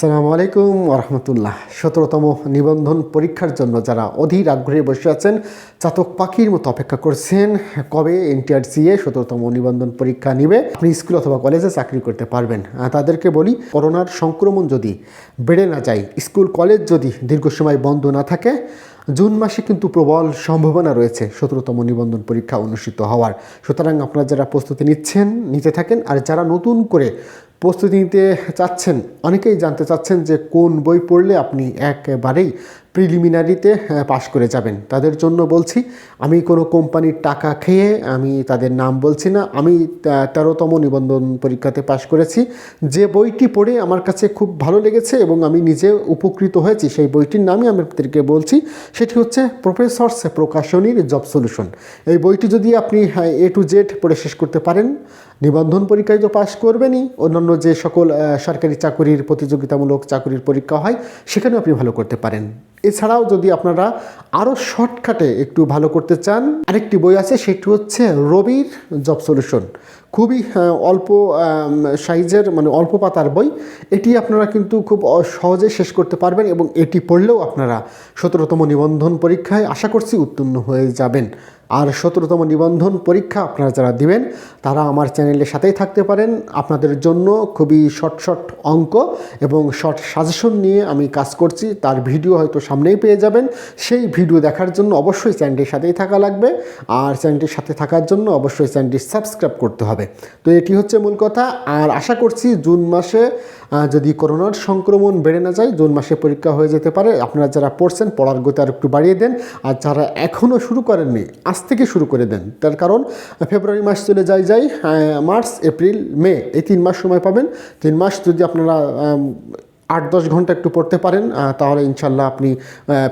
আসসালামু আলাইকুম ওরহমতুল্লাহ সতেরোতম নিবন্ধন পরীক্ষার জন্য যারা অধীর আগ্রহে বসে আছেন, চাতক পাখির মতো অপেক্ষা করছেন, কবে এনটিআরসিএ সতেরোতম নিবন্ধন পরীক্ষা নিবে, আপনি স্কুল অথবা কলেজে চাকরি করতে পারবেন। তাদেরকে বলি, করোনার সংক্রমণ যদি বেড়ে না যায়, স্কুল কলেজ যদি দীর্ঘ সময় বন্ধ না থাকে, জুন মাসে কিন্তু প্রবল সম্ভাবনা রয়েছে সতেরোতম নিবন্ধন পরীক্ষা অনুষ্ঠিত হওয়ার। সুতরাং আপনারা যারা প্রস্তুতি নিচ্ছেন, নিতে থাকেন, আর যারা নতুন করে প্রস্তুতি নিতে চাচ্ছেন। অনেকেই জানতে চাচ্ছেন যে কোন বই পড়লে আপনি একবারেই প্রিলিমিনারিতে পাশ করে যাবেন। তাদের জন্য বলছি, আমি কোনো কোম্পানির টাকা খেয়ে, আমি তাদের নাম বলছি না, আমি তেরোতম নিবন্ধন পরীক্ষাতে পাশ করেছি। যে বইটি পড়ে আমার কাছে খুব ভালো লেগেছে এবং আমি নিজে উপকৃত হয়েছি, সেই বইটির নামই আমি আপনাদেরকে বলছি, সেটি হচ্ছে প্রফেসরস প্রকাশনীর জব সলিউশন এই বইটি যদি আপনি এ টু জেড পড়ে শেষ করতে পারেন, নিবন্ধন পরীক্ষায় তো পাশ করবেনই। অন্যান্য যে সকল সরকারি চাকরির প্রতিযোগিতামূলক চাকরির পরীক্ষা হয়, সেখানেও আপনি ভালো করতে পারেন। এছাড়াও যদি আপনারা আরও শর্টকাটে একটু ভালো করতে চান, আরেকটি বই আছে, সেটি হচ্ছে রবির জব সলিউশন খুবই অল্প সাইজের মানে অল্প পাতার বই। এটি আপনারা কিন্তু খুব সহজে শেষ করতে পারবেন এবং এটি পড়লেও আপনারা সতেরোতম নিবন্ধন পরীক্ষায় আশা করছি উত্তীর্ণ হয়ে যাবেন। আর সতেরোতম নিবন্ধন পরীক্ষা আপনারা যারা দিবেন, তারা আমার চ্যানেলের সাথেই থাকতে পারেন। আপনাদের জন্য খুবই শর্ট শর্ট অঙ্ক এবং শর্ট সাজেশন নিয়ে আমি কাজ করছি। তার ভিডিও হয়তো সামনেই পেয়ে যাবেন। সেই ভিডিও দেখার জন্য অবশ্যই চ্যানেলটির সাথেই থাকা লাগবে। আর চ্যানেলটির সাথে থাকার জন্য অবশ্যই চ্যানেলটি সাবস্ক্রাইব করতে হবে। তো এটি হচ্ছে মূল কথা। আর আশা করছি জুন মাসে যদি করোনার সংক্রমণ বেড়ে না যায়, জুন মাসে পরীক্ষা হয়ে যেতে পারে। আপনারা যারা পড়ছেন, পড়ার গতি আর একটু বাড়িয়ে দেন। আর যারা এখনও শুরু করেননি, আজ থেকে শুরু করে দেন। তার কারণ, ফেব্রুয়ারি মাস চলে যায় যাই মার্চ, এপ্রিল, মে, এই তিন মাস সময় পাবেন। তিন মাস যদি আপনারা আট দশ ঘণ্টা একটু পড়তে পারেন তাহলে ইনশাল্লাহ আপনি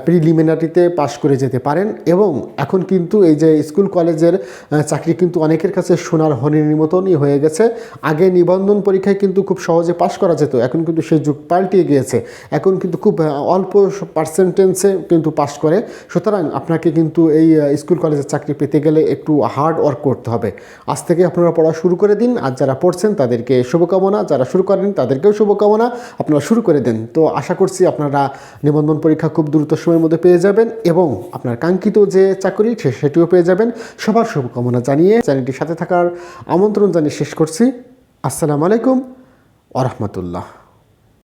প্রিলিমিনারিতে পাশ করে যেতে পারেন। এবং এখন কিন্তু এই যে স্কুল কলেজের চাকরি কিন্তু অনেকের কাছে সোনার হরিণীর মতনই হয়ে গেছে। আগে নিবন্ধন পরীক্ষায় কিন্তু খুব সহজে পাশ করা যেত, এখন কিন্তু সেই যুগ পাল্টিয়ে গিয়েছে। এখন কিন্তু খুব অল্প পার্সেন্টেন্সে কিন্তু পাশ করে। সুতরাং আপনাকে কিন্তু এই স্কুল কলেজের চাকরি পেতে গেলে একটু হার্ড ওয়ার্ক করতে হবে। আজ থেকে আপনারা পড়া শুরু করে দিন, আর যারা পড়ছেন তাদেরকে শুভকামনা, যারা শুরু করেন তাদেরকেও শুভকামনা। আপনারা শুরু করে দেন। তো আশা করছি আপনারা নিবন্ধন পরীক্ষা খুব দ্রুত সময়ের মধ্যে পেয়ে যাবেন এবং আপনার কাঙ্ক্ষিত যে চাকরি সে- সেটিও পেয়ে যাবেন। সবার শুভকামনা জানিয়ে চ্যানেলটির সাথে থাকার আমন্ত্রণ জানিয়ে শেষ করছি। আসসালামু আলাইকুম আরহামতুল্লাহ